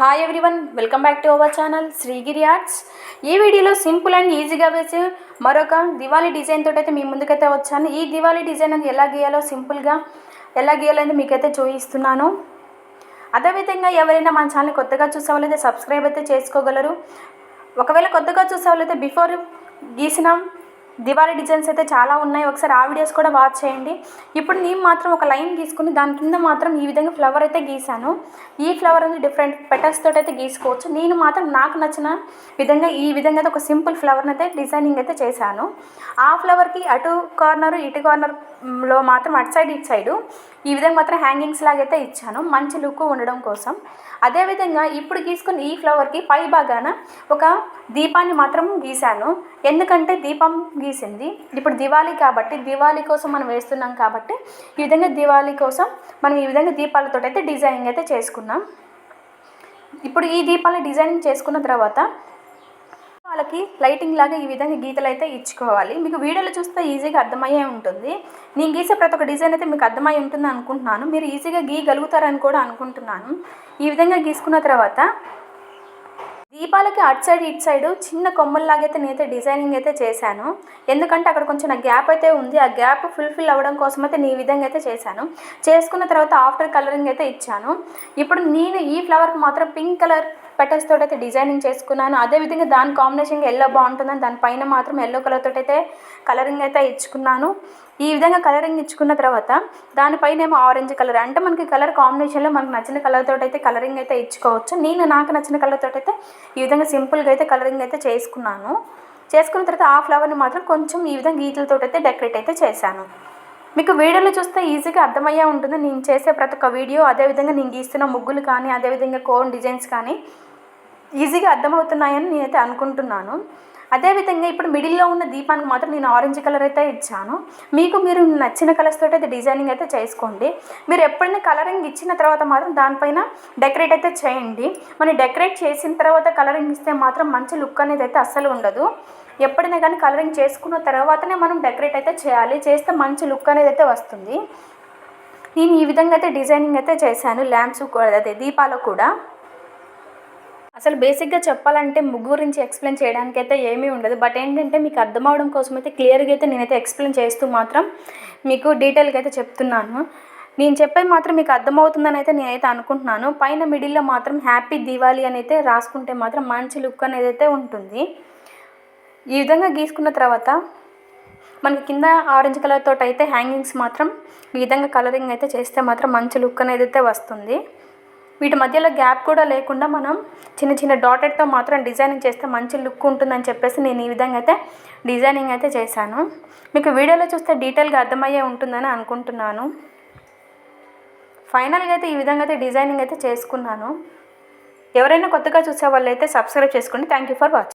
Hi everyone welcome back to our channel Srigiri arts ఈ వీడియోలో simple and ఈజీగా వేసి మరొక దివాళీ డిజైన్ తోటి అయితే మీ ముందుకైతే వచ్చాను. ఈ దివాళీ డిజైన్ అనేది ఎలా గీయాలో సింపుల్గా ఎలా గీయాలని మీకైతే చూపిస్తున్నాను. అదేవిధంగా ఎవరైనా మన ఛానల్ కొత్తగా చూసే వాళ్ళైతే సబ్స్క్రైబ్ అయితే చేసుకోగలరు. ఒకవేళ కొత్తగా చూసే వాళ్ళైతే బిఫోర్ గీసిన దివాళీ డిజైన్స్ అయితే చాలా ఉన్నాయి. ఒకసారి ఆ వీడియోస్ కూడా వాచ్ చేయండి. ఇప్పుడు నేను మాత్రం ఒక లైన్ గీసుకుని దాని కింద మాత్రం ఈ విధంగా ఫ్లవర్ అయితే గీసాను. ఈ ఫ్లవర్ అనేది డిఫరెంట్ పెటల్స్ తోటి అయితే గీసుకోవచ్చు. నేను మాత్రం నాకు నచ్చిన విధంగా ఈ విధంగా అయితే ఒక సింపుల్ ఫ్లవర్ని అయితే డిజైనింగ్ అయితే చేశాను. ఆ ఫ్లవర్కి అటు కార్నర్ ఇటు కార్నర్లో మాత్రం అటు సైడ్ ఇటు సైడు ఈ విధంగా మాత్రం హ్యాంగింగ్స్ లాగైతే ఇచ్చాను. మంచి లుక్ ఉండడం కోసం. అదేవిధంగా ఇప్పుడు గీసుకున్న ఈ ఫ్లవర్కి పై భాగాన ఒక దీపాన్ని మాత్రం గీశాను ఎందుకంటే దీపం గీ తీసింది. ఇప్పుడు దివాళీ కాబట్టి దివాళీ కోసం మనం వేస్తున్నాం కాబట్టి ఈ విధంగా దివాళీ కోసం మనం ఈ విధంగా దీపాలతో అయితే డిజైనింగ్ అయితే చేసుకున్నాం. ఇప్పుడు ఈ దీపాల డిజైనింగ్ చేసుకున్న తర్వాత వాళ్ళకి లైటింగ్ లాగా ఈ విధంగా గీతలు అయితే ఇచ్చుకోవాలి. మీకు వీడియోలో చూస్తే ఈజీగా అర్థమయ్యే ఉంటుంది. నేను గీసే ప్రతి ఒక్క డిజైన్ అయితే మీకు అర్థమై ఉంటుంది అనుకుంటున్నాను. మీరు ఈజీగా గీయగలుగుతారని కూడా అనుకుంటున్నాను. ఈ విధంగా గీసుకున్న తర్వాత దీపాలకి అటు సైడ్ ఇటు సైడ్ చిన్న కొమ్మల్లాగైతే నేనైతే డిజైనింగ్ అయితే చేశాను. ఎందుకంటే అక్కడ కొంచెం గ్యాప్ అయితే ఉంది. ఆ గ్యాప్ ఫుల్ఫిల్ అవ్వడం కోసం అయితే నేను ఈ విధంగా అయితే చేశాను. చేసుకున్న తర్వాత ఆఫ్టర్ కలరింగ్ అయితే ఇచ్చాను. ఇప్పుడు నేను ఈ ఫ్లవర్కి మాత్రం పింక్ కలర్ పెటల్స్ తోటి అయితే డిజైనింగ్ చేసుకున్నాను అదేవిధంగా దాని కాంబినేషన్గా ఎల్లో బాగుంటుందని దానిపైన మాత్రం ఎల్లో కలర్ తోటి అయితే కలరింగ్ అయితే ఇచ్చుకున్నాను. ఈ విధంగా కలరింగ్ ఇచ్చుకున్న తర్వాత దానిపైన ఏమో ఆరెంజ్ కలర్ అంటే మనకి కలర్ కాంబినేషన్లో మనకు నచ్చిన కలర్ తోటి అయితే కలరింగ్ అయితే ఇచ్చుకోవచ్చు. నేను నాకు నచ్చిన కలర్ తోటి అయితే ఈ విధంగా సింపుల్గా అయితే కలరింగ్ అయితే చేసుకున్నాను. చేసుకున్న తర్వాత ఆ ఫ్లవర్ని మాత్రం కొంచెం ఈ విధంగా గీతలతో అయితే డెకరేట్ అయితే చేశాను. మీకు వీడియోలో చూస్తే ఈజీగా అర్థమయ్యే ఉంటుంది. నేను చేసే ప్రతి ఒక్క వీడియో అదేవిధంగా నేను గీస్తున్న ముగ్గులు కానీ అదేవిధంగా కోన్ డిజైన్స్ కానీ ఈజీగా అర్థమవుతున్నాయని నేనైతే అనుకుంటున్నాను. అదేవిధంగా ఇప్పుడు మిడిల్లో ఉన్న దీపానికి మాత్రం నేను ఆరెంజ్ కలర్ అయితే ఇచ్చాను. మీకు మీరు నచ్చిన కలర్స్ తోటి అయితే డిజైనింగ్ అయితే చేసుకోండి. మీరు ఎప్పుడైనా కలరింగ్ ఇచ్చిన తర్వాత మాత్రం దానిపైన డెకరేట్ అయితే చేయండి. మనం డెకరేట్ చేసిన తర్వాత కలరింగ్ ఇస్తే మాత్రం మంచి లుక్ అనేది అయితే అస్సలు ఉండదు. ఎప్పుడైనా కానీ కలరింగ్ చేసుకున్న తర్వాతనే మనం డెకరేట్ అయితే చేయాలి. చేస్తే మంచి లుక్ అనేది అయితే వస్తుంది. నేను ఈ విధంగా అయితే డిజైనింగ్ అయితే చేశాను. ల్యాంప్స్ అదే దీపాలు కూడా. అసలు బేసిక్గా చెప్పాలంటే ముగ్గు గురించి ఎక్స్ప్లెయిన్ చేయడానికి అయితే ఏమీ ఉండదు. బట్ ఏంటంటే మీకు అర్థం అవడం కోసం అయితే క్లియర్గా అయితే నేనైతే ఎక్స్ప్లెయిన్ చేస్తూ మాత్రం మీకు డీటెయిల్గా అయితే చెప్తున్నాను. నేను చెప్పేది మాత్రం మీకు అర్థమవుతుందని అయితే నేనైతే అనుకుంటున్నాను. పైన మిడిల్లో మాత్రం హ్యాపీ దివాళీ అని అయితే రాసుకుంటే మాత్రం మంచి లుక్ అనేది అయితే ఉంటుంది. ఈ విధంగా గీసుకున్న తర్వాత మనకి కింద ఆరెంజ్ కలర్ తోటి అయితే హ్యాంగింగ్స్ మాత్రం ఈ విధంగా కలరింగ్ అయితే చేస్తే మాత్రం మంచి లుక్ అనేది అయితే వస్తుంది. వీటి మధ్యలో గ్యాప్ కూడా లేకుండా మనం చిన్న చిన్న డాటెడ్తో మాత్రం డిజైనింగ్ చేస్తే మంచి లుక్ ఉంటుందని చెప్పేసి నేను ఈ విధంగా అయితే డిజైనింగ్ అయితే చేశాను. మీకు వీడియోలో చూస్తే డీటెయిల్గా అర్థమయ్యే ఉంటుందని అనుకుంటున్నాను. ఫైనల్గా అయితే ఈ విధంగా అయితే డిజైనింగ్ అయితే చేసుకున్నాను. ఎవరైనా కొత్తగా చూసే వాళ్ళు అయితే సబ్స్క్రైబ్ చేసుకోండి. Thank you for watching